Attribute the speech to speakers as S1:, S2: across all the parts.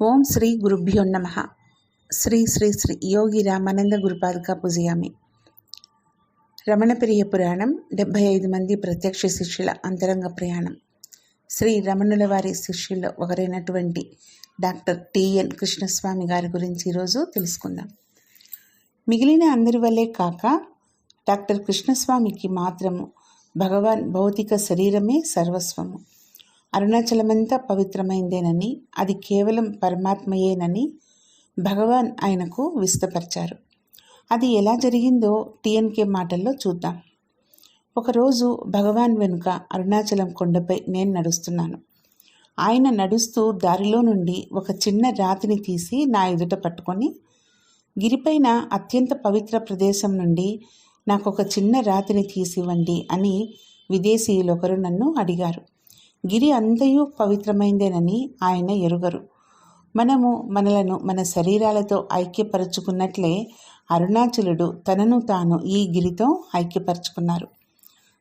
S1: ఓం శ్రీ గురుభ్యో నమ. శ్రీ శ్రీ శ్రీ యోగి రామానంద గురుపాదుక పూజయామి. రమణప్రియ పురాణం డెబ్భై ఐదు మంది ప్రత్యక్ష శిష్యుల అంతరంగ ప్రయాణం. శ్రీ రమణుల వారి శిష్యుల్లో ఒకరైనటువంటి డాక్టర్ టిఎన్ కృష్ణస్వామి గారి గురించి ఈరోజు తెలుసుకుందాం. మిగిలిన అందరి వల్లే కాక డాక్టర్ కృష్ణస్వామికి మాత్రము భగవాన్ భౌతిక శరీరమే సర్వస్వము. అరుణాచలమంతా పవిత్రమైందేనని అది కేవలం పరమాత్మయేనని భగవాన్ ఆయనకు విస్తపరిచారు. అది ఎలా జరిగిందో టిఎన్కే మాటల్లో చూద్దాం. ఒకరోజు భగవాన్ వెనుక అరుణాచలం కొండపై నేను నడుస్తున్నాను. ఆయన నడుస్తూ దారిలో నుండి ఒక చిన్న రాతిని తీసి నా ఎదుట పట్టుకొని గిరిపైన అత్యంత పవిత్ర ప్రదేశం నుండి నాకు ఒక చిన్న రాతిని తీసివ్వండి అని విదేశీయులొకరు నన్ను అడిగారు. గిరి అంతయు పవిత్రమైందేనని ఆయన ఎరుగరు. మనము మనలను మన శరీరాలతో ఐక్యపరచుకున్నట్లే అరుణాచలుడు తనను తాను ఈ గిరితో ఐక్యపరచుకున్నారు.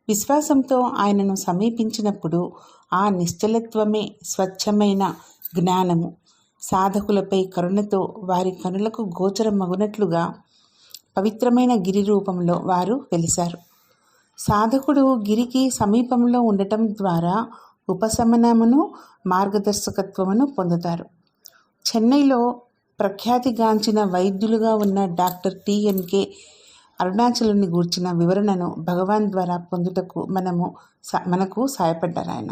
S1: విశ్వాసంతో ఆయనను సమీపించినప్పుడు ఆ నిశ్చలత్వమే స్వచ్ఛమైన జ్ఞానము. సాధకులపై కరుణతో వారి కనులకు గోచరమగునట్లుగా పవిత్రమైన గిరి రూపంలో వారు వెలిశారు. సాధకుడు గిరికి సమీపంలో ఉండటం ద్వారా ఉపశమనమును మార్గదర్శకత్వమును పొందుతారు. చెన్నైలో ప్రఖ్యాతిగాంచిన వైద్యులుగా ఉన్న డాక్టర్ టిఎన్కే అరుణాచలుని గూర్చిన వివరణను భగవాన్ ద్వారా పొందుటకు మనము మనకు సహాయపడ్డారు ఆయన.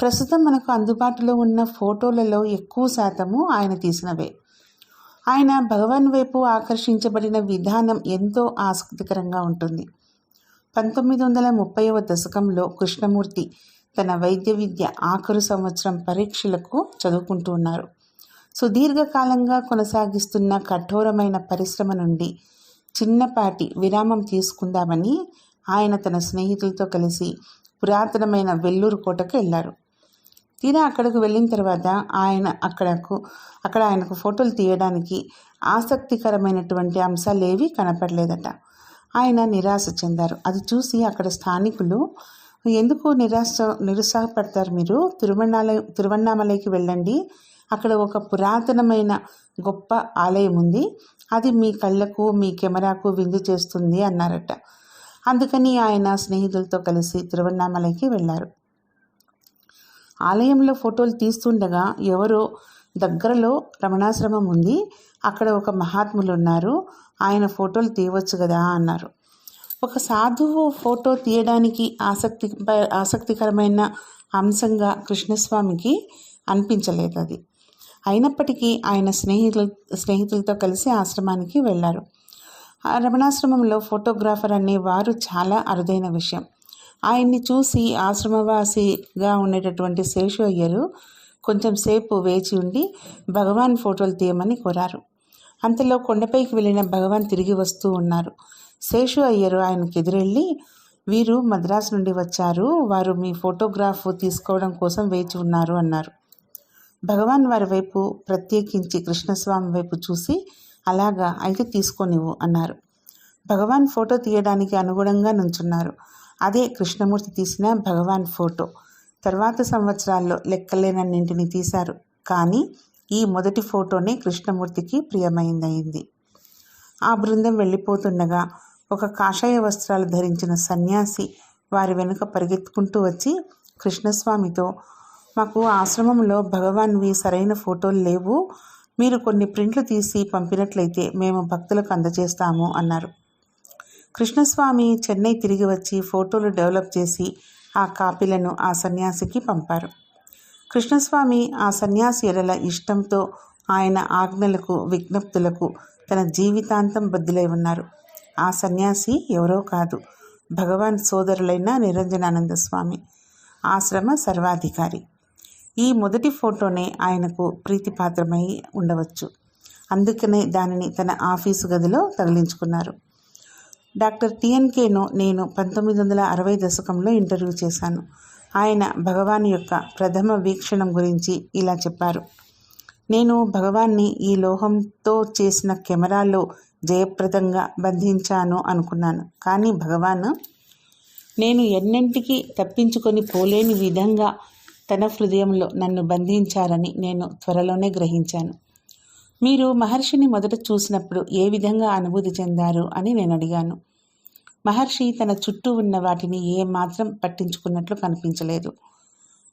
S1: ప్రస్తుతం మనకు అందుబాటులో ఉన్న ఫోటోలలో ఎక్కువ శాతము ఆయన తీసినవే. ఆయన భగవాన్ వైపు ఆకర్షించబడిన విధానం ఎంతో ఆసక్తికరంగా ఉంటుంది. పంతొమ్మిది వందల ముప్పైవ దశకంలో కృష్ణమూర్తి తన వైద్య విద్య ఆఖరు సంవత్సరం పరీక్షలకు చదువుకుంటూ ఉన్నారు. సుదీర్ఘకాలంగా కొనసాగిస్తున్న కఠోరమైన పరిశ్రమ నుండి చిన్నపాటి విరామం తీసుకుందామని ఆయన తన స్నేహితులతో కలిసి పురాతనమైన వెల్లూరు కోటకు వెళ్ళారు. తీరా అక్కడికి వెళ్ళిన తర్వాత ఆయన అక్కడకు అక్కడ ఆయనకు ఫోటోలు తీయడానికి ఆసక్తికరమైనటువంటి అంశాలు ఏవి కనపడలేదట. ఆయన నిరాశ చెందారు. అది చూసి అక్కడ స్థానికులు ఎందుకు నిరాశ నిరుత్సాహపడతారు మీరు? తిరువణాలయ తిరువణామలైకి వెళ్ళండి. అక్కడ ఒక పురాతనమైన గొప్ప ఆలయం ఉంది. అది మీ కళ్ళకు మీ కెమెరాకు విందు చేస్తుంది అన్నారట. అందుకని ఆయన స్నేహితులతో కలిసి తిరువణామలైకి వెళ్ళారు. ఆలయంలో ఫోటోలు తీస్తుండగా ఎవరో దగ్గరలో రమణాశ్రమం ఉంది. అక్కడ ఒక మహాత్ములు ఉన్నారు. ఆయన ఫోటోలు తీయవచ్చు కదా అన్నారు. ఒక సాధువు ఫోటో తీయడానికి ఆసక్తి ఆసక్తికరమైన అంశంగా కృష్ణస్వామికి అనిపించలేదు అది. అయినప్పటికీ ఆయన స్నేహితులు స్నేహితులతో కలిసి ఆశ్రమానికి వెళ్ళారు ఆ రమణాశ్రమంలో ఫోటోగ్రాఫర్ అనే వారు చాలా అరుదైన విషయం. ఆయన్ని చూసి ఆశ్రమవాసిగా ఉండేటటువంటి శేషు అయ్యరు కొంచెం సేపు వేచి ఉండి భగవాన్ ఫోటోలు తీయమని కోరారు. అంతలో కొండపైకి వెళ్ళిన భగవాన్ తిరిగి వస్తూ ఉన్నారు. శేషు అయ్యరు ఆయనకు ఎదురెళ్ళి వీరు మద్రాసు నుండి వచ్చారు. వారు మీ ఫోటోగ్రాఫ్ తీసుకోవడం కోసం వేచి ఉన్నారు అన్నారు. భగవాన్ వారి వైపు ప్రత్యేకించి కృష్ణస్వామి వైపు చూసి అలాగా అయితే తీసుకోనివ్వు అన్నారు. భగవాన్ ఫోటో తీయడానికి అనుగుణంగా నుంచున్నారు. అదే కృష్ణమూర్తి తీసిన భగవాన్ ఫోటో. తర్వాత సంవత్సరాల్లో లెక్కలేనన్నింటిని తీశారు. కానీ ఈ మొదటి ఫోటోనే కృష్ణమూర్తికి ప్రియమైందయింది. ఆ బృందం వెళ్ళిపోతుండగా ఒక కాషాయ వస్త్రాలు ధరించిన సన్యాసి వారి వెనుక పరిగెత్తుకుంటూ వచ్చి కృష్ణస్వామితో మాకు ఆశ్రమంలో భగవాన్వి సరైన ఫోటోలు లేవు. మీరు కొన్ని ప్రింట్లు తీసి పంపినట్లయితే మేము భక్తులకు అందజేస్తాము అన్నారు. కృష్ణస్వామి చెన్నై తిరిగి వచ్చి ఫోటోలు డెవలప్ చేసి ఆ కాపీలను ఆ సన్యాసికి పంపారు. కృష్ణస్వామి ఆ సన్యాసి ఎడల ఇష్టంతో ఆయన ఆజ్ఞలకు విజ్ఞప్తులకు తన జీవితాంతం బద్దులై ఉన్నారు. ఆ సన్యాసి ఎవరో కాదు. భగవాన్ సోదరులైన నిరంజనానంద స్వామి. ఆశ్రమ సర్వాధికారి. ఈ మొదటి ఫోటోనే ఆయనకు ప్రీతిపాత్రమై ఉండవచ్చు. అందుకనే దానిని తన ఆఫీసు గదిలో తగిలించుకున్నారు డాక్టర్ టిఎన్కేను నేను పంతొమ్మిది వందల అరవై దశకంలో ఇంటర్వ్యూ చేశాను. ఆయన భగవాన్ యొక్క ప్రథమ వీక్షణం గురించి ఇలా చెప్పారు. నేను భగవాన్ని ఈ లోహంతో చేసిన కెమెరాలో జయప్రదంగా బంధించాను అనుకున్నాను. కానీ భగవాన్ నేను ఎన్నింటికి తప్పించుకొని పోలేని విధంగా తన హృదయంలో నన్ను బంధించారని నేను త్వరలోనే గ్రహించాను. మీరు మహర్షిని మొదట చూసినప్పుడు ఏ విధంగా అనుభూతి చెందారు అని నేను అడిగాను. మహర్షి తన చుట్టూ ఉన్న వాటిని ఏమాత్రం పట్టించుకున్నట్లు కనిపించలేదు.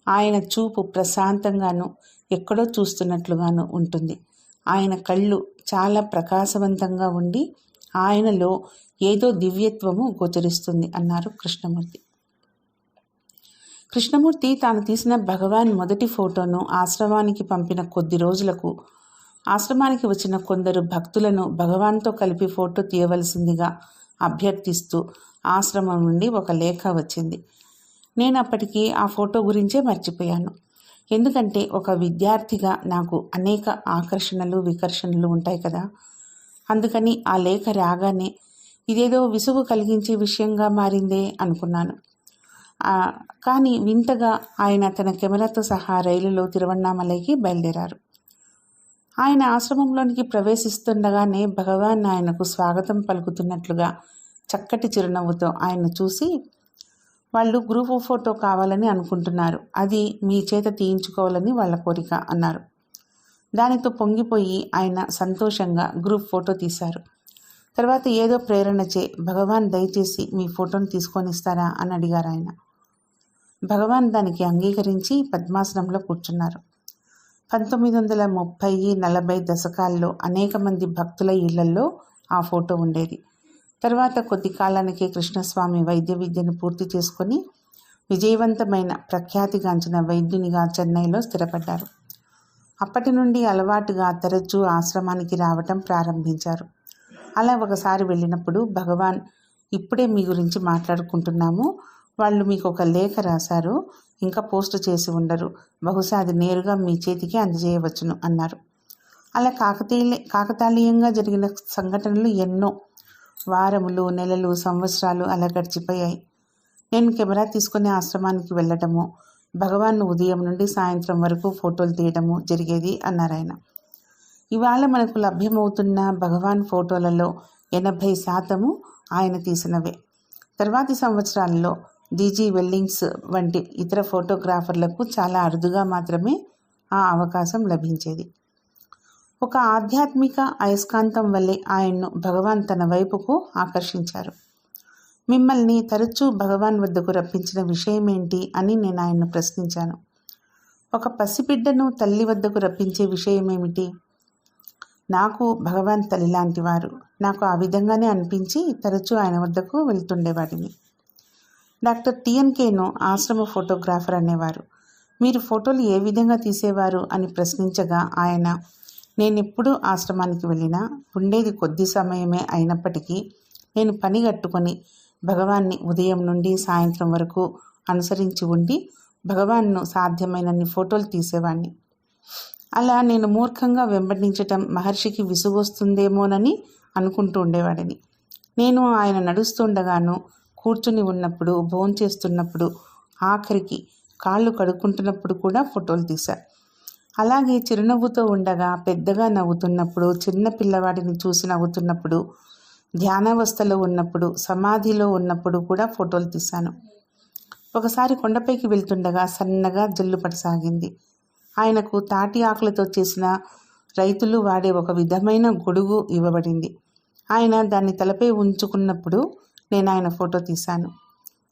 S1: ఆయన చూపు ప్రశాంతంగాను ఎక్కడో చూస్తున్నట్లుగాను ఉంటుంది. ఆయన కళ్ళు చాలా ప్రకాశవంతంగా ఉండి ఆయనలో ఏదో దివ్యత్వము గోచరిస్తుంది అన్నారు కృష్ణమూర్తి. కృష్ణమూర్తి తాను తీసిన భగవాన్ మొదటి ఫోటోను ఆశ్రమానికి పంపిన కొద్ది రోజులకు ఆశ్రమానికి వచ్చిన కొందరు భక్తులను భగవాన్తో కలిపి ఫోటో తీయవలసిందిగా అభ్యర్థిస్తూ ఆశ్రమం నుండి ఒక లేఖ వచ్చింది. నేను అప్పటికి ఆ ఫోటో గురించే మర్చిపోయాను. ఎందుకంటే ఒక విద్యార్థిగా నాకు అనేక ఆకర్షణలు వికర్షణలు ఉంటాయి కదా. అందుకని ఆ లేఖ రాగానే ఇదేదో విసుగు కలిగించే విషయంగా మారిందే అనుకున్నాను. కానీ వింతగా ఆయన తన కెమెరాతో సహా రైలులో తిరువన్నామలైకి బయలుదేరారు. ఆయన ఆశ్రమంలోనికి ప్రవేశిస్తుండగానే భగవాన్ ఆయనకు స్వాగతం పలుకుతున్నట్లుగా చక్కటి చిరునవ్వుతో ఆయన చూసి వాళ్ళు గ్రూప్ ఫోటో కావాలని అనుకుంటున్నారు. అది మీ చేత తీయించుకోవాలని వాళ్ళ కోరిక అన్నారు. దానితో పొంగిపోయి ఆయన సంతోషంగా గ్రూప్ ఫోటో తీశారు. తర్వాత ఏదో ప్రేరణచే భగవాన్ దయచేసి మీ ఫోటోను తీసుకొని ఇస్తారా? అని అడిగారు ఆయన. భగవాన్ దానికి అంగీకరించి పద్మాసనంలో కూర్చున్నారు. పంతొమ్మిది వందల ముప్పై నలభై దశకాల్లో అనేక మంది భక్తుల ఇళ్ళలో ఆ ఫోటో ఉండేది. తర్వాత కొద్ది కాలానికి కృష్ణస్వామి వైద్య విద్యను పూర్తి చేసుకొని విజయవంతమైన ప్రఖ్యాతిగాంచిన వైద్యునిగా చెన్నైలో స్థిరపడ్డారు. అప్పటి నుండి అలవాటుగా తరచూ ఆశ్రమానికి రావటం ప్రారంభించారు. అలా ఒకసారి వెళ్ళినప్పుడు భగవాన్ ఇప్పుడే మీ గురించి మాట్లాడుకుంటున్నాము. వాళ్ళు మీకు ఒక లేఖ రాశారు. ఇంకా పోస్ట్ చేసి ఉండరు. బహుశా అది నేరుగా మీ చేతికి అందజేయవచ్చును అన్నారు. అలా కాకతీయ కాకతాళీయంగా జరిగిన సంఘటనలు ఎన్నో వారములు నెలలు సంవత్సరాలు అలా గడిచిపోయాయి. నేను కెమెరా తీసుకునే ఆశ్రమానికి వెళ్ళటము భగవాన్ ఉదయం నుండి సాయంత్రం వరకు ఫోటోలు తీయడము జరిగేది అన్నారాయన ఇవాళ మనకు లభ్యమవుతున్న భగవాన్ ఫోటోలలో ఎనభై శాతము ఆయన తీసినవే. తర్వాతి సంవత్సరాల్లో డీజీ వెల్లింగ్స్ వంటి ఇతర ఫోటోగ్రాఫర్లకు చాలా అరుదుగా మాత్రమే ఆ అవకాశం లభించేది. ఒక ఆధ్యాత్మిక అయస్కాంతం వల్లే ఆయన్ను భగవాన్ తన వైపుకు ఆకర్షించారు. మిమ్మల్ని తరచూ భగవాన్ వద్దకు రప్పించిన విషయమేంటి అని నేను ఆయన్ను ప్రశ్నించాను. ఒక పసిబిడ్డను తల్లి వద్దకు రప్పించే విషయమేమిటి? నాకు భగవాన్ తల్లి లాంటి వారు. నాకు ఆ విధంగానే అనిపించి తరచూ ఆయన వద్దకు వెళ్తుండేవాడిని. డాక్టర్ టిఎన్కేను ఆశ్రమ ఫోటోగ్రాఫర్ అనేవారు. మీరు ఫోటోలు ఏ విధంగా తీసేవారు అని ప్రశ్నించగా ఆయన నేనెప్పుడు ఆశ్రమానికి వెళ్ళినా ఉండేది కొద్ది సమయమే అయినప్పటికీ నేను పని కట్టుకొని భగవాన్ని ఉదయం నుండి సాయంత్రం వరకు అనుసరించి ఉండి భగవాన్ను సాధ్యమైనన్ని ఫోటోలు తీసేవాణ్ణి. అలా నేను మూర్ఖంగా వెంబడించటం మహర్షికి విసుగొస్తుందేమోనని అనుకుంటూ ఉండేవాడిని. నేను ఆయన నడుస్తుండగాను కూర్చుని ఉన్నప్పుడు భోంచేస్తున్నప్పుడు ఆఖరికి కాళ్ళు కడుక్కుంటున్నప్పుడు కూడా ఫోటోలు తీశాను అలాగే చిరునవ్వుతో ఉండగా పెద్దగా నవ్వుతున్నప్పుడు చిన్న పిల్లవాడిని చూసి నవ్వుతున్నప్పుడు ధ్యానావస్థలో ఉన్నప్పుడు సమాధిలో ఉన్నప్పుడు కూడా ఫోటోలు తీశాను. ఒకసారి కొండపైకి వెళ్తుండగా సన్నగా జల్లు పడసాగింది. ఆయనకు తాటి ఆకులతో చేసిన రైతులు వాడే ఒక విధమైన గొడుగు ఇవ్వబడింది. ఆయన దాన్ని తలపై ఉంచుకున్నప్పుడు నేను ఆయన ఫోటో తీశాను.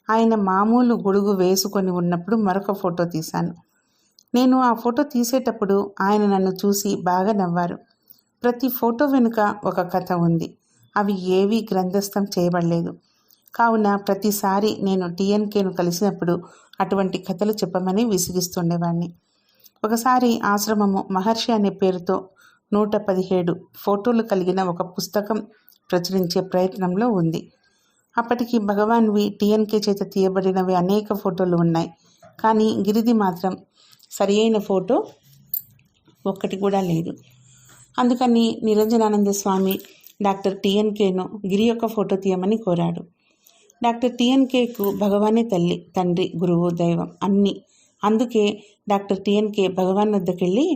S1: ఆయన మామూలు గొడుగు వేసుకొని ఉన్నప్పుడు మరొక ఫోటో తీశాను. నేను ఆ ఫోటో తీసేటప్పుడు ఆయన నన్ను చూసి బాగా నవ్వారు. ప్రతి ఫోటో వెనుక ఒక కథ ఉంది. అవి ఏవీ గ్రంథస్థం చేయబడలేదు. కావున ప్రతిసారి నేను టీఎన్కేను కలిసినప్పుడు అటువంటి కథలు చెప్పమని విసిగిస్తుండేవాణ్ణి. ఒకసారి ఆశ్రమము మహర్షి అనే పేరుతో నూట పదిహేడు ఫోటోలు కలిగిన ఒక పుస్తకం ప్రచురించే ప్రయత్నంలో ఉంది. అప్పటికి భగవాన్వి టీఎన్కే చేత తీయబడినవి అనేక ఫోటోలు ఉన్నాయి. కానీ గిరిది మాత్రం సరి అయిన ఫోటో ఒక్కటి కూడా లేదు. అందుకని నిరంజనానంద స్వామి డాక్టర్ టిఎన్కేను గిరి యొక్క ఫోటో తీయమని కోరాడు. డాక్టర్ టిఎన్కేకు భగవానే తల్లి తండ్రి గురువు దైవం అన్నీ. అందుకే డాక్టర్ టిఎన్కే భగవాన్ వద్దకెళ్ళి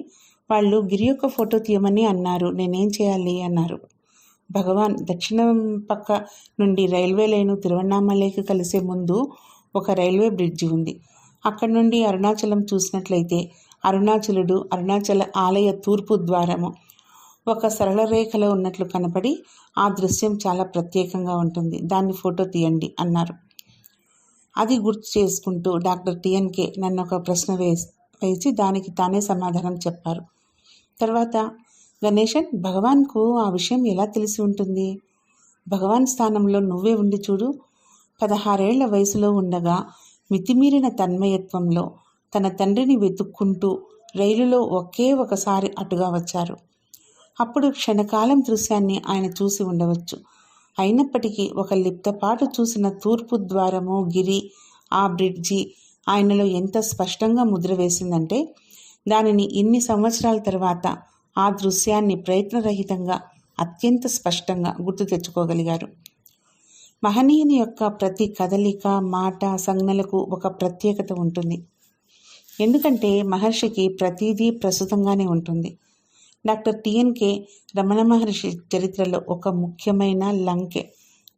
S1: వాళ్ళు గిరి యొక్క ఫోటో తీయమని అన్నారు. నేనేం చేయాలి? అన్నారు. భగవాన్ దక్షిణం పక్క నుండి రైల్వే లైను తిరువண்ணామలైకి కలిసే ముందు ఒక రైల్వే బ్రిడ్జి ఉంది. అక్కడి నుండి అరుణాచలం చూసినట్లయితే అరుణాచలుడు అరుణాచల ఆలయ తూర్పు ద్వారము ఒక సరళ రేఖలో ఉన్నట్లు కనపడి ఆ దృశ్యం చాలా ప్రత్యేకంగా ఉంటుంది. దాన్ని ఫోటో తీయండి అన్నారు. అది గుర్తు చేసుకుంటూ డాక్టర్ టిఎన్కే నన్ను ఒక ప్రశ్న వేసి వేసి దానికి తానే సమాధానం చెప్పారు. తర్వాత గణేశన్ భగవాన్కు ఆ విషయం ఎలా తెలిసి ఉంటుంది? భగవాన్ స్థానంలో నువ్వే ఉండి చూడు. పదహారేళ్ళ వయసులో ఉండగా మితిమీరిన తన్మయత్వంలో తన తండ్రిని వెతుక్కుంటూ రైలులో ఒకే ఒకసారి అటుగా వచ్చారు. అప్పుడు క్షణకాలం దృశ్యాన్ని ఆయన చూసి ఉండవచ్చు. అయినప్పటికీ ఒక లిప్తపాటు చూసిన తూర్పు ద్వారము గిరి ఆ బ్రిడ్జి ఆయనలో ఎంత స్పష్టంగా ముద్ర వేసిందంటే దానిని ఇన్ని సంవత్సరాల తర్వాత ఆ దృశ్యాన్ని ప్రయత్నరహితంగా అత్యంత స్పష్టంగా గుర్తు తెచ్చుకోగలిగారు. మహనీయుని యొక్క ప్రతి కదలిక మాట సంజ్ఞలకు ఒక ప్రత్యేకత ఉంటుంది. ఎందుకంటే మహర్షికి ప్రతిదీ ప్రస్తుతంగానే ఉంటుంది. డాక్టర్ టిఎన్కే రమణ మహర్షి చరిత్రలో ఒక ముఖ్యమైన లంకె.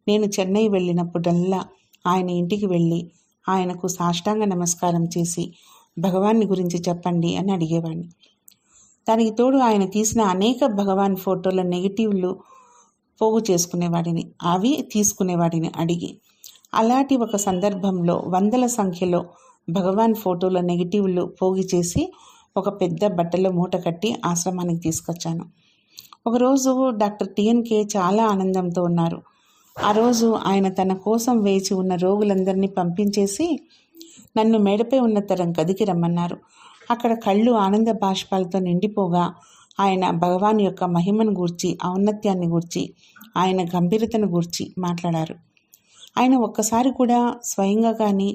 S1: నేను చెన్నై వెళ్ళినప్పుడల్లా ఆయన ఇంటికి వెళ్ళి ఆయనకు సాష్టాంగ నమస్కారం చేసి భగవాన్ని గురించి చెప్పండి అని అడిగేవాడిని. దానికి తోడు ఆయన తీసిన అనేక భగవాన్ ఫోటోల నెగిటివ్లు పోగు చేసుకునేవాడిని అవి తీసుకునేవాడిని అడిగి అలాంటి ఒక సందర్భంలో వందల సంఖ్యలో భగవాన్ ఫోటోల నెగిటివ్లు పోగి చేసి ఒక పెద్ద బట్టలో మూట కట్టి ఆశ్రమానికి తీసుకొచ్చాను. ఒకరోజు డాక్టర్ టిఎన్కే చాలా ఆనందంతో ఉన్నారు. ఆ రోజు ఆయన తన కోసం వేచి ఉన్న రోగులందరినీ పంపించేసి నన్ను మేడపై ఉన్న తరం గదికి రమ్మన్నారు. అక్కడ కళ్ళు ఆనంద బాష్పాలతో నిండిపోగా ఆయన భగవాన్ యొక్క మహిమను గూర్చి ఔన్నత్యాన్ని గూర్చి ఆయన గంభీరతను గూర్చి మాట్లాడారు. ఆయన ఒక్కసారి కూడా స్వయంగా కానీ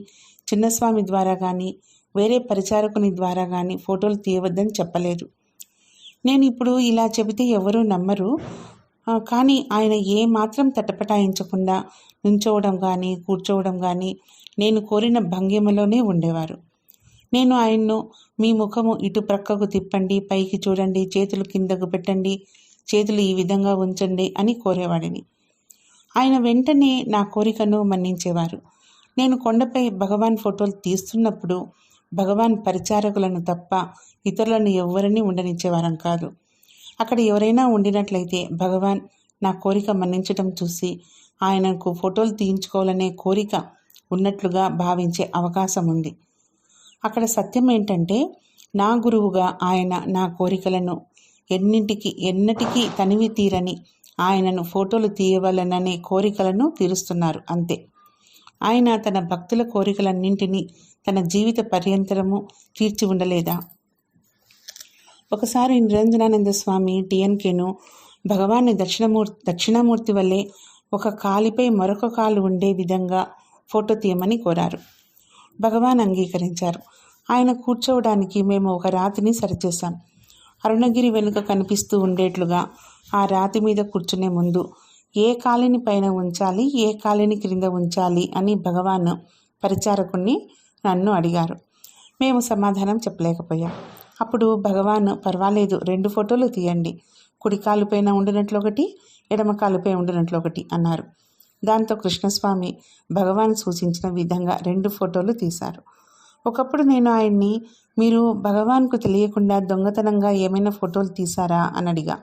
S1: చిన్నస్వామి ద్వారా కానీ వేరే పరిచారకుని ద్వారా కానీ ఫోటోలు తీయవద్దని చెప్పలేదు. నేను ఇప్పుడు ఇలా చెబితే ఎవరూ నమ్మరు. కానీ ఆయన ఏ మాత్రం తటపటాయించకుండా నుంచోవడం కానీ కూర్చోవడం కానీ నేను కోరిన భంగిమలోనే ఉండేవారు. నేను ఆయన్ను మీ ముఖము ఇటు ప్రక్కకు తిప్పండి పైకి చూడండి చేతులు కిందకు పెట్టండి చేతులు ఈ విధంగా ఉంచండి అని కోరేవాడిని. ఆయన వెంటనే నా కోరికను మన్నించేవారు. నేను కొండపై భగవాన్ ఫోటోలు తీస్తున్నప్పుడు భగవాన్ పరిచారకులను తప్ప ఇతరులను ఎవరిని ఉండనిచ్చేవారం కాదు. అక్కడ ఎవరైనా ఉండినట్లయితే భగవాన్ నా కోరిక మన్నించడం చూసి ఆయనకు ఫోటోలు తీయించుకోవాలనే కోరిక ఉన్నట్లుగా భావించే అవకాశం ఉంది. అక్కడ సత్యం ఏంటంటే నా గురువుగా ఆయన నా కోరికలను ఎన్నింటికి ఎన్నటికీ తనివి తీరని ఆయనను ఫోటోలు తీయవలననే కోరికలను తీరుస్తున్నారు అంతే. ఆయన తన భక్తుల కోరికలన్నింటినీ తన జీవిత పర్యంతరము తీర్చి ఉండలేదా? ఒకసారి నిరంజనానంద స్వామి టిఎన్కేను భగవాన్ని దక్షిణమూర్తి దక్షిణామూర్తి వల్లే ఒక కాలిపై మరొక కాలు ఉండే విధంగా ఫోటో తీయమని కోరారు. భగవాన్ అంగీకరించారు. ఆయన కూర్చోవడానికి మేము ఒక రాతిని సరిచేశాం. అరుణగిరి వెనుక కనిపిస్తూ ఉండేట్లుగా ఆ రాతి మీద కూర్చునే ముందు ఏ కాలిని పైన ఉంచాలి ఏ కాలిని క్రింద ఉంచాలి అని భగవాన్ పరిచారకుణ్ణి నన్ను అడిగారు. మేము సమాధానం చెప్పలేకపోయాం. అప్పుడు భగవాన్ పర్వాలేదు రెండు ఫోటోలు తీయండి. కుడి కాలుపైన ఉండినట్లు ఒకటి ఎడమ కాలుపై ఉండినట్లు ఒకటి అన్నారు. దాంతో కృష్ణస్వామి భగవాన్ సూచించిన విధంగా రెండు ఫోటోలు తీశారు. ఒకప్పుడు నేను ఆయన్ని మీరు భగవాన్కు తెలియకుండా దొంగతనంగా ఏమైనా ఫోటోలు తీశారా? అని అడిగా.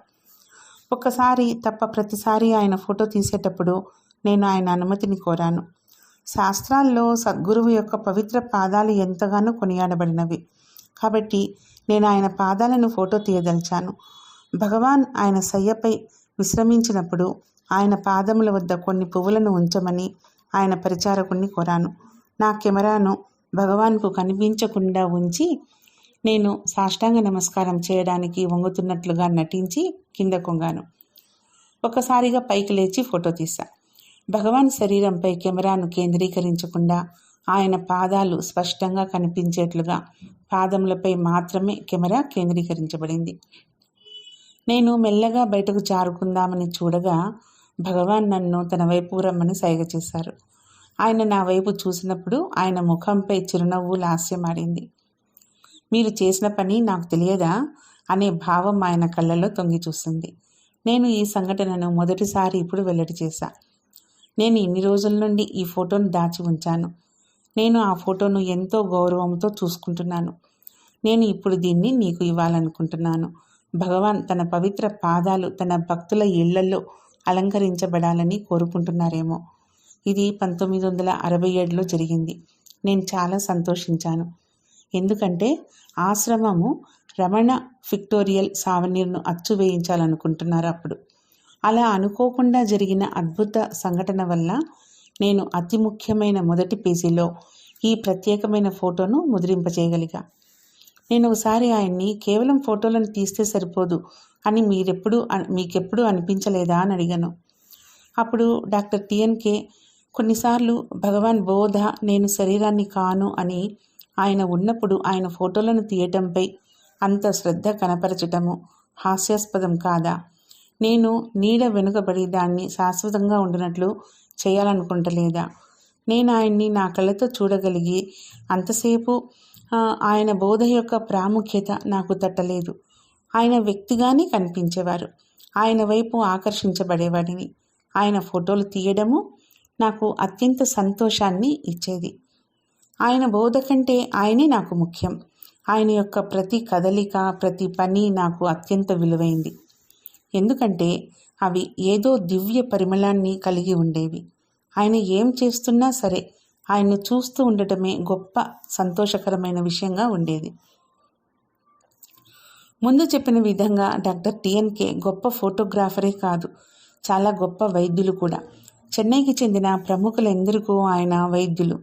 S1: ఒక్కసారి తప్ప ప్రతిసారి ఆయన ఫోటో తీసేటప్పుడు నేను ఆయన అనుమతిని కోరాను. శాస్త్రాల్లో సద్గురువు యొక్క పవిత్ర పాదాలు ఎంతగానో కొనియాడబడినవి. కాబట్టి నేను ఆయన పాదాలను ఫోటో తీయదలిచాను. భగవాన్ ఆయన సయ్యపై విశ్రమించినప్పుడు ఆయన పాదముల వద్ద కొన్ని పువ్వులను ఉంచమని ఆయన పరిచారకుణ్ణి కోరాను. నా కెమెరాను భగవాన్కు కనిపించకుండా ఉంచి నేను సాష్టాంగ నమస్కారం చేయడానికి వంగుతున్నట్లుగా నటించి కింద కొంగాను. ఒకసారిగా పైకి లేచి ఫోటో తీశా. భగవాన్ శరీరంపై కెమెరాను కేంద్రీకరించకుండా ఆయన పాదాలు స్పష్టంగా కనిపించేట్లుగా పాదములపై మాత్రమే కెమెరా కేంద్రీకరించబడింది. నేను మెల్లగా బయటకు జారుకుందామని చూడగా భగవాన్ నన్ను తన వైపు రమ్మని సైగ చేశారు. ఆయన నా వైపు చూసినప్పుడు ఆయన ముఖంపై చిరునవ్వు లాస్యమాడింది. మీరు చేసిన పని నాకు తెలియదా? అనే భావం ఆయన కళ్ళలో తొంగి చూసింది. నేను ఈ సంఘటనను మొదటిసారి ఇప్పుడు వెల్లడి చేశా. నేను ఇన్ని రోజుల నుండి ఈ ఫోటోను దాచి ఉంచాను. నేను ఆ ఫోటోను ఎంతో గౌరవంతో చూసుకుంటున్నాను. నేను ఇప్పుడు దీన్ని నీకు ఇవ్వాలనుకుంటున్నాను. భగవాన్ తన పవిత్ర పాదాలు తన భక్తుల ఇళ్ళలో అలంకరించబడాలని కోరుకుంటున్నారేమో. ఇది పంతొమ్మిది వందల అరవై ఏడులో జరిగింది. నేను చాలా సంతోషించాను. ఎందుకంటే ఆశ్రమము రమణ ఫిక్టోరియల్ సావనీర్ను అచ్చు వేయించాలనుకుంటున్నారు అప్పుడు. అలా అనుకోకుండా జరిగిన అద్భుత సంఘటన వల్ల నేను అతి ముఖ్యమైన మొదటి పేజీలో ఈ ప్రత్యేకమైన ఫోటోను ముద్రింపజేయగలిగా. నేను ఒకసారి ఆయన్ని కేవలం ఫోటోలను తీస్తే సరిపోదు అని మీరెప్పుడు మీకెప్పుడు అనిపించలేదా అని అడిగాను. అప్పుడు డాక్టర్ టిఎన్కే కొన్నిసార్లు భగవాన్ బోధ నేను శరీరాన్ని కాను అని ఆయన ఉన్నప్పుడు ఆయన ఫోటోలను తీయటంపై అంత శ్రద్ధ కనపరచటము హాస్యాస్పదం కాదా? నేను నీడ వెనుకబడి దాన్ని శాశ్వతంగా ఉండినట్లు చేయాలనుకుంటలేదా? నేను ఆయన్ని నా కళ్ళతో చూడగలిగి అంతసేపు ఆయన బోధ యొక్క ప్రాముఖ్యత నాకు తట్టలేదు. ఆయన వ్యక్తిగానే కనిపించేవారు. ఆయన వైపు ఆకర్షించబడేవాడిని. ఆయన ఫోటోలు తీయడము నాకు అత్యంత సంతోషాన్ని ఇచ్చేది. ఆయన బోధ కంటే ఆయనే నాకు ముఖ్యం. ఆయన యొక్క ప్రతి కదలిక ప్రతి పని నాకు అత్యంత విలువైంది. ఎందుకంటే అవి ఏదో దివ్య పరిమళాన్ని కలిగి ఉండేవి. ఆయన ఏం చేస్తున్నా సరే ఆయన్ని చూస్తూ ఉండటమే గొప్ప సంతోషకరమైన విషయంగా ఉండేది. ముందు చెప్పిన విధంగా డాక్టర్ టిఎన్కే గొప్ప ఫోటోగ్రాఫరే కాదు చాలా గొప్ప వైద్యులు కూడా. చెన్నైకి చెందిన ప్రముఖులందరికీ ఆయన వైద్యులు.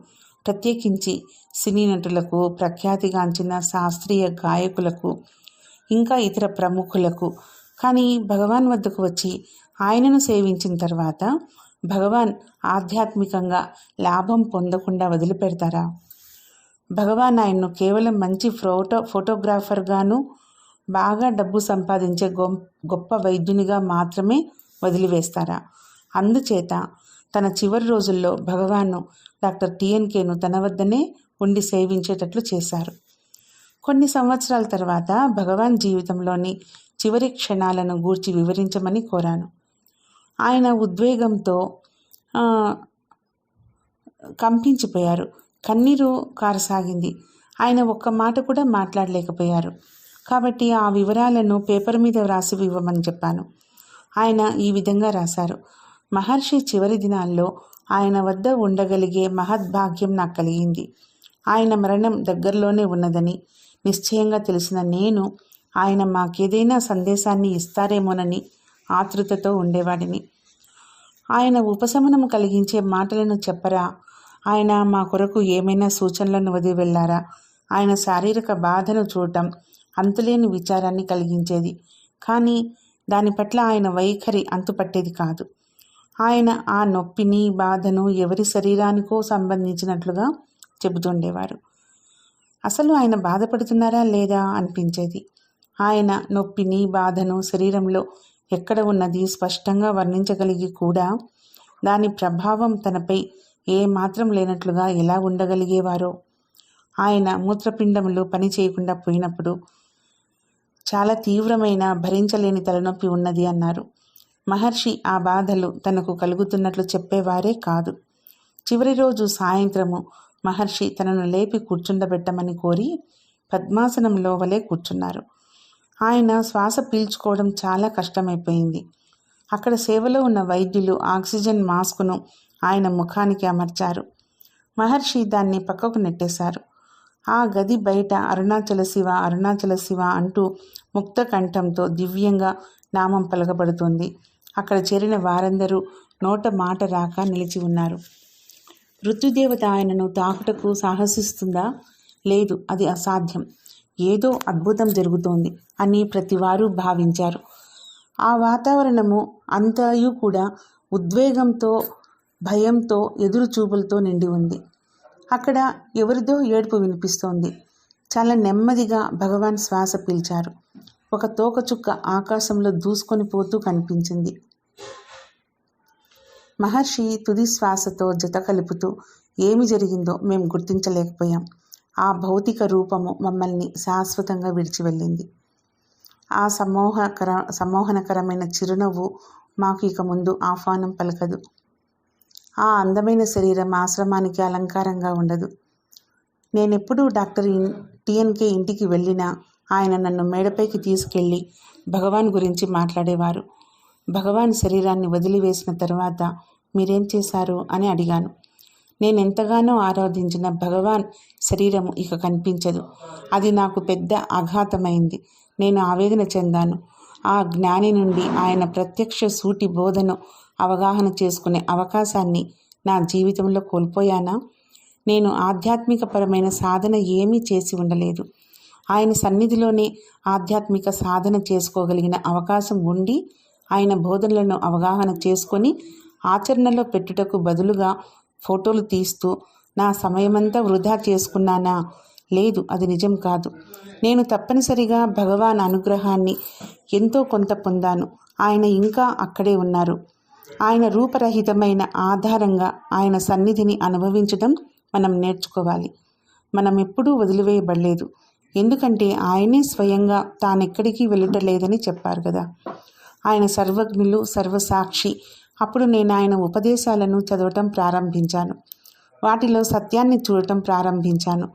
S1: ప్రత్యేకించి సినీ నటులకు ప్రఖ్యాతిగాంచిన శాస్త్రీయ గాయకులకు ఇంకా ఇతర ప్రముఖులకు. కానీ భగవాన్ వద్దకు వచ్చి ఆయనను సేవించిన తర్వాత భగవాన్ ఆధ్యాత్మికంగా లాభం పొందకుండా వదిలిపెడతారా? భగవాన్ ఆయన్ను కేవలం మంచి ఫోటో ఫోటోగ్రాఫర్గాను బాగా డబ్బు సంపాదించే గొప్ప వైద్యునిగా మాత్రమే వదిలివేస్తారా? అందుచేత తన చివరి రోజుల్లో భగవాన్ను డాక్టర్ టిఎన్కేను తన వద్దనే ఉండి సేవించేటట్లు చేశారు. కొన్ని సంవత్సరాల తర్వాత భగవాన్ జీవితంలోని చివరి క్షణాలను గూర్చి వివరించమని కోరాను. ఆయన ఉద్వేగంతో కంపించిపోయారు. కన్నీరు కారసాగింది. ఆయన ఒక్క మాట కూడా మాట్లాడలేకపోయారు. కాబట్టి ఆ వివరాలను పేపర్ మీద వ్రాసి ఇవ్వమని చెప్పాను. ఆయన ఈ విధంగా రాశారు. మహర్షి చివరి దినాల్లో ఆయన వద్ద ఉండగలిగే మహద్భాగ్యం నాకు కలిగింది. ఆయన మరణం దగ్గరలోనే ఉన్నదని నిశ్చయంగా తెలిసిన నేను ఆయన మాకేదైనా సందేశాన్ని ఇస్తారేమోనని ఆతృతతో ఉండేవాడిని. ఆయన ఉపశమనం కలిగించే మాటలను చెప్పరా? ఆయన మా కొరకు ఏమైనా సూచనలను వదిలి వెళ్ళారా? ఆయన శారీరక బాధను చూడటం అంతులేని విచారాన్ని కలిగించేది. కానీ దాని పట్ల ఆయన వైఖరి అంతుపట్టేది కాదు. ఆయన ఆ నొప్పిని బాధను ఎవరి శరీరానికో సంబంధించినట్లుగా చెబుతుండేవారు. అసలు ఆయన బాధపడుతున్నారా లేదా? అనిపించేది. ఆయన నొప్పిని బాధను శరీరంలో ఎక్కడ ఉన్నది స్పష్టంగా వర్ణించగలిగి కూడా దాని ప్రభావం తనపై ఏ మాత్రం లేనట్లుగా ఎలా ఉండగలిగేవారో. ఆయన మూత్రపిండములు పని చేయకుండా పోయినప్పుడు చాలా తీవ్రమైన భరించలేని తలనొప్పి ఉన్నది అన్నారు. మహర్షి ఆ బాధలు తనకు కలుగుతున్నట్లు చెప్పేవారే కాదు. చివరి రోజు సాయంత్రము మహర్షి తనను లేపి కూర్చుండబెట్టమని కోరి పద్మాసనంలో వలె కూర్చున్నారు. ఆయన శ్వాస పీల్చుకోవడం చాలా కష్టమైపోయింది. అక్కడ సేవలో ఉన్న వైద్యులు ఆక్సిజన్ మాస్కును ఆయన ముఖానికి అమర్చారు. మహర్షి దాన్ని పక్కకు నెట్టేశారు. ఆ గది బయట అరుణాచల శివ అరుణాచల శివ అంటూ ముక్త కంఠంతో దివ్యంగా నామం పలకబడుతుంది. అక్కడ చేరిన వారందరూ నోట మాట రాక నిలిచి ఉన్నారు. మృత్యుదేవత ఆయనను తాకుటకు సాహసిస్తుందా? లేదు అది అసాధ్యం. ఏదో అద్భుతం జరుగుతోంది అని ప్రతివారు భావించారు. ఆ వాతావరణము అంతయు కూడా ఉద్వేగంతో భయంతో ఎదురు చూపులతో నిండి ఉంది. అక్కడ ఎవరిదో ఏడుపు వినిపిస్తోంది. చాలా నెమ్మదిగా భగవాన్ శ్వాస పీల్చారు. ఒక తోకచుక్క ఆకాశంలో దూసుకొని పోతూ కనిపించింది. మహర్షి తుది శ్వాసతో జత కలుపుతూ ఏమి జరిగిందో మేము గుర్తించలేకపోయాం. ఆ భౌతిక రూపము మమ్మల్ని శాశ్వతంగా విడిచి వెళ్ళింది. ఆ సమోహకర సమోహనకరమైన చిరునవ్వు మాకు ఇక ముందు ఆహ్వానం పలకదు. ఆ అందమైన శరీరం ఆశ్రమానికి అలంకారంగా ఉండదు. నేనెప్పుడూ డాక్టర్ టిఎన్కే ఇంటికి వెళ్ళినా ఆయన నన్ను మేడపైకి తీసుకెళ్ళి భగవాన్ గురించి మాట్లాడేవారు. భగవాన్ శరీరాన్ని వదిలివేసిన తర్వాత మీరేం చేశారు అని అడిగాను. నేను ఎంతగానో ఆరాధించిన భగవాన్ శరీరము ఇక కనిపించదు. అది నాకు పెద్ద ఆఘాతమైంది. నేను ఆవేదన చెందాను. ఆ జ్ఞాని నుండి ఆయన ప్రత్యక్ష సూటి బోధను అవగాహన చేసుకునే అవకాశాన్ని నా జీవితంలో కోల్పోయానా? నేను ఆధ్యాత్మికపరమైన సాధన ఏమీ చేసి ఉండలేదు. ఆయన సన్నిధిలోనే ఆధ్యాత్మిక సాధన చేసుకోగలిగిన అవకాశం ఉండి ఆయన బోధనలను అవగాహన చేసుకొని ఆచరణలో పెట్టుటకు బదులుగా ఫోటోలు తీస్తూ నా సమయమంతా వృధా చేసుకున్నానా? లేదు అది నిజం కాదు. నేను తప్పనిసరిగా భగవాన్ అనుగ్రహాన్ని ఎంతో కొంత పొందాను. ఆయన ఇంకా అక్కడే ఉన్నారు. ఆయన రూపరహితమైన ఆధారంగా ఆయన సన్నిధిని అనుభవించడం మనం నేర్చుకోవాలి. మనం ఎప్పుడూ వదిలివేయబడలేదు. ఎందుకంటే ఆయనే స్వయంగా తానెక్కడికి వెళ్ళటలేదని చెప్పారు కదా. ఆయన సర్వజ్ఞులు సర్వసాక్షి అప్పుడు నేను ఆయన ఉపదేశాలను చదవటం ప్రారంభించాను. వాటిలో సత్యాన్ని చూడటం ప్రారంభించాను.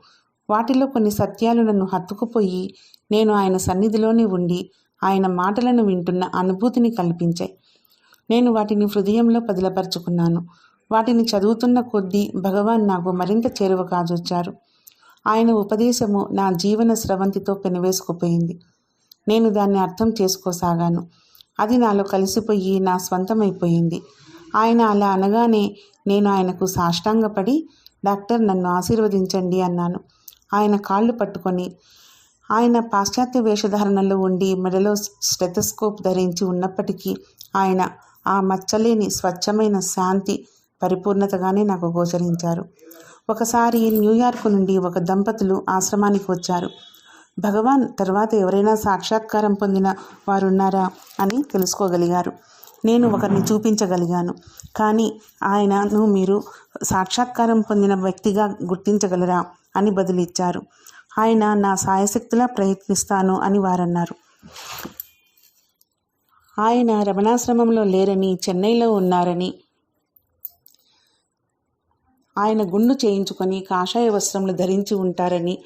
S1: వాటిలో కొన్ని సత్యాలు నన్ను హత్తుకుపోయి నేను ఆయన సన్నిధిలోనే ఉండి ఆయన మాటలను వింటున్న అనుభూతిని కల్పించాయి. నేను వాటిని హృదయంలో పదిలపరుచుకున్నాను. వాటిని చదువుతున్న కొద్దీ భగవాన్ నాకు మరింత చేరువ కాజొచ్చారు ఆయన ఉపదేశము నా జీవన స్రవంతితో పెనవేసుకుపోయింది. నేను దాన్ని అర్థం చేసుకోసాగాను. అది నాలో కలిసిపోయి నా స్వంతమైపోయింది. ఆయన అలా అనగానే నేను ఆయనకు సాష్టాంగపడి డాక్టర్ నన్ను ఆశీర్వదించండి అన్నాను. ఆయన కాళ్ళు పట్టుకొని ఆయన పాశ్చాత్య వేషధారణలో ఉండి మెడలో స్టెథస్కోప్ ధరించి ఉన్నప్పటికీ ఆయన ఆ మచ్చలేని స్వచ్ఛమైన శాంతి పరిపూర్ణతగానే నాకు గోచరించారు. ఒకసారి న్యూయార్క్ నుండి ఒక దంపతులు ఆశ్రమానికి వచ్చారు. భగవాన్ తర్వాత ఎవరైనా సాక్షాత్కారం పొందిన వారున్నారా అని తెలుసుకోగలిగారు. నేను ఒకరిని చూపించగలిగాను. కానీ ఆయనను మీరు సాక్షాత్కారం పొందిన వ్యక్తిగా గుర్తించగలరా అని బదులిచ్చారు. ఆయన నా సాయశక్తిలా ప్రయత్నిస్తాను అని వారన్నారు. ఆయన రమణాశ్రమంలో లేరని చెన్నైలో ఉన్నారని ఆయన గుండు చేయించుకొని కాషాయ వస్త్రములు ధరించి ఉంటారని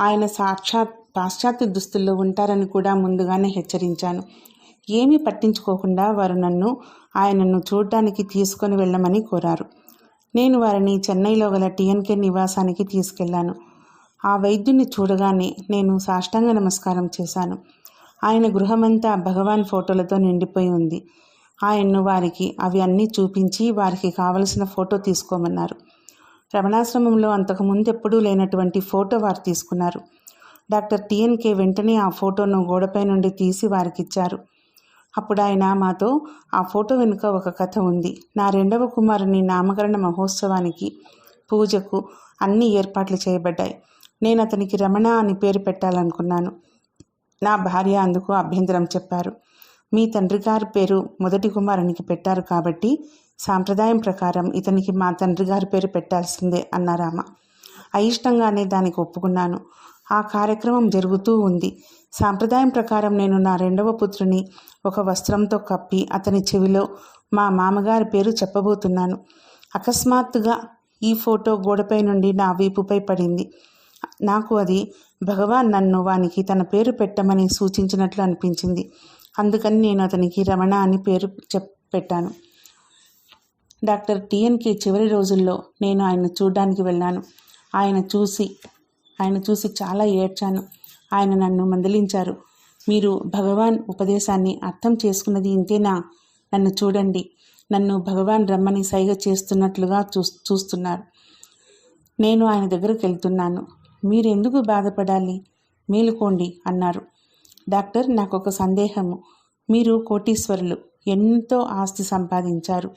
S1: ఆయన సాక్షాత్ పాశ్చాత్య దుస్తుల్లో ఉంటారని కూడా ముందుగానే హెచ్చరించాను. ఏమీ పట్టించుకోకుండా వారు నన్ను ఆయనను చూడ్డానికి తీసుకొని వెళ్ళమని కోరారు. నేను వారిని చెన్నైలో గల టీఎన్కే నివాసానికి తీసుకెళ్ళాను ఆ వైద్యుని చూడగానే నేను సాష్టాంగ నమస్కారం చేశాను. ఆయన గృహమంతా భగవాన్ ఫోటోలతో నిండిపోయి ఉంది. ఆయన్ను వారికి అవి అన్నీ చూపించి వారికి కావలసిన ఫోటో తీసుకోమన్నారు. రమణాశ్రమంలో అంతకుముందు ఎప్పుడూ లేనటువంటి ఫోటో వారు తీసుకున్నారు. డాక్టర్ టిఎన్కే వెంటనే ఆ ఫోటోను గోడపై నుండి తీసి వారికి ఇచ్చారు అప్పుడు ఆయన మాతో ఆ ఫోటో వెనుక ఒక కథ ఉంది. నా రెండవ కుమారుని నామకరణ మహోత్సవానికి పూజకు అన్ని ఏర్పాట్లు చేయబడ్డాయి. నేను అతనికి రమణ అని పేరు పెట్టాలనుకున్నాను. నా భార్య అందుకు అభ్యంతరం చెప్పారు. మీ తండ్రి గారి పేరు మొదటి కుమారునికి పెట్టారు కాబట్టి సాంప్రదాయం ప్రకారం ఇతనికి మా తండ్రి గారి పేరు పెట్టాల్సిందే అన్నారామ అయిష్టంగానే దానికి ఒప్పుకున్నాను. ఆ కార్యక్రమం జరుగుతూ ఉంది. సాంప్రదాయం ప్రకారం నేను నా రెండవ పుత్రుని ఒక వస్త్రంతో కప్పి అతని చెవిలో మా మామగారి పేరు చెప్పబోతున్నాను. అకస్మాత్తుగా ఈ ఫోటో గోడపై నుండి నా వీపుపై పడింది. నాకు అది భగవాన్ నన్ను వానికి తన పేరు పెట్టమని సూచించినట్లు అనిపించింది. అందుకని నేను అతనికి రమణ అని పేరు చెప్ పెట్టాను. డాక్టర్ టిఎన్కి చివరి రోజుల్లో నేను ఆయన చూడడానికి వెళ్ళాను. ఆయన చూసి ఆయన చూసి చాలా ఏడ్చాను. ఆయన నన్ను మందలించారు. మీరు భగవాన్ ఉపదేశాన్ని అర్థం చేసుకున్నది ఇంతేనా? నన్ను చూడండి. నన్ను భగవాన్ రమ్మని సైగ చేస్తున్నట్లుగా చూ చూస్తున్నారు. నేను ఆయన దగ్గరకు వెళ్తున్నాను. మీరెందుకు బాధపడాలి? మేలుకోండి అన్నారు. డాక్టర్ నాకు ఒక సందేహము. మీరు కోటీశ్వరులు. ఎంతో ఆస్తి సంపాదించారు.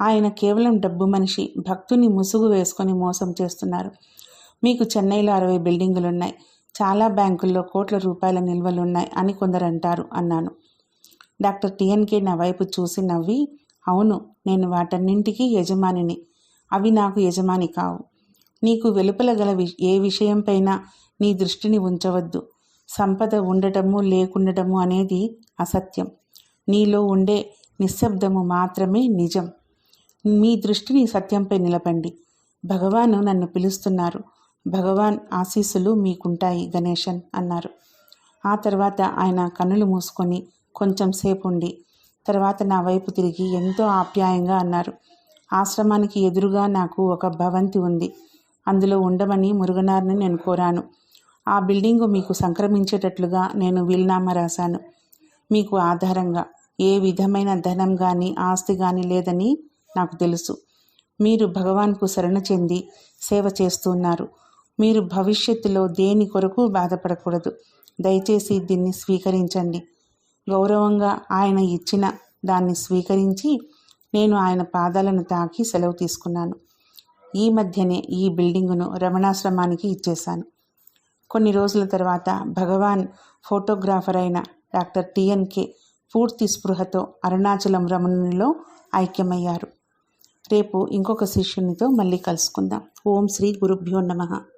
S1: ఆయన కేవలం డబ్బు మనిషి. భక్తుని ముసుగు వేసుకొని మోసం చేస్తున్నారు. మీకు చెన్నైలో అరవై బిల్డింగులు ఉన్నాయి చాలా బ్యాంకుల్లో కోట్ల రూపాయల నిల్వలున్నాయి అని కొందరు అంటారు అన్నాను. డాక్టర్ టిఎన్కే నా వైపు చూసి నవ్వి అవును నేను వాటన్నింటికీ యజమానిని. అవి నాకు యజమాని కావు. నీకు వెలుపల గల వి ఏ విషయంపైన నీ దృష్టిని ఉంచవద్దు. సంపద ఉండటము లేకుండటము అనేది అసత్యం. నీలో ఉండే నిశ్శబ్దము మాత్రమే నిజం. మీ దృష్టిని సత్యంపై నిలపండి. భగవాను నన్ను పిలుస్తున్నారు. భగవాన్ ఆశీస్సులు మీకుంటాయి గణేశన్ అన్నారు. ఆ తర్వాత ఆయన కన్నులు మూసుకొని కొంచెం సేపు ఉండి తర్వాత నా వైపు తిరిగి ఎంతో ఆప్యాయంగా అన్నారు. ఆశ్రమానికి ఎదురుగా నాకు ఒక భవంతి ఉంది. అందులో ఉండమని మురుగనార్ని నేను కోరాను. ఆ బిల్డింగు మీకు సంక్రమించేటట్లుగా నేను వీల్నామా రాశాను. మీకు ఆధారంగా ఏ విధమైన ధనం కానీ ఆస్తి కానీ లేదని నాకు తెలుసు. మీరు భగవాన్కు శరణ చెంది సేవ చేస్తున్నారు మీరు భవిష్యత్తులో దేని కొరకు బాధపడకూడదు. దయచేసి దీన్ని స్వీకరించండి. గౌరవంగా ఆయన ఇచ్చిన దాన్ని స్వీకరించి నేను ఆయన పాదాలను తాకి సెలవు తీసుకున్నాను. ఈ మధ్యనే ఈ బిల్డింగును రమణాశ్రమానికి ఇచ్చేశాను. కొన్ని రోజుల తర్వాత భగవాన్ ఫోటోగ్రాఫర్ అయిన డాక్టర్ టిఎన్కే పూర్తి స్పృహతో అరుణాచలం రమణునిలో ఐక్యమయ్యారు. రేపు ఇంకొక శిష్యునితో మళ్ళీ కలుసుకుందాం. ఓం శ్రీ గురుభ్యో నమః.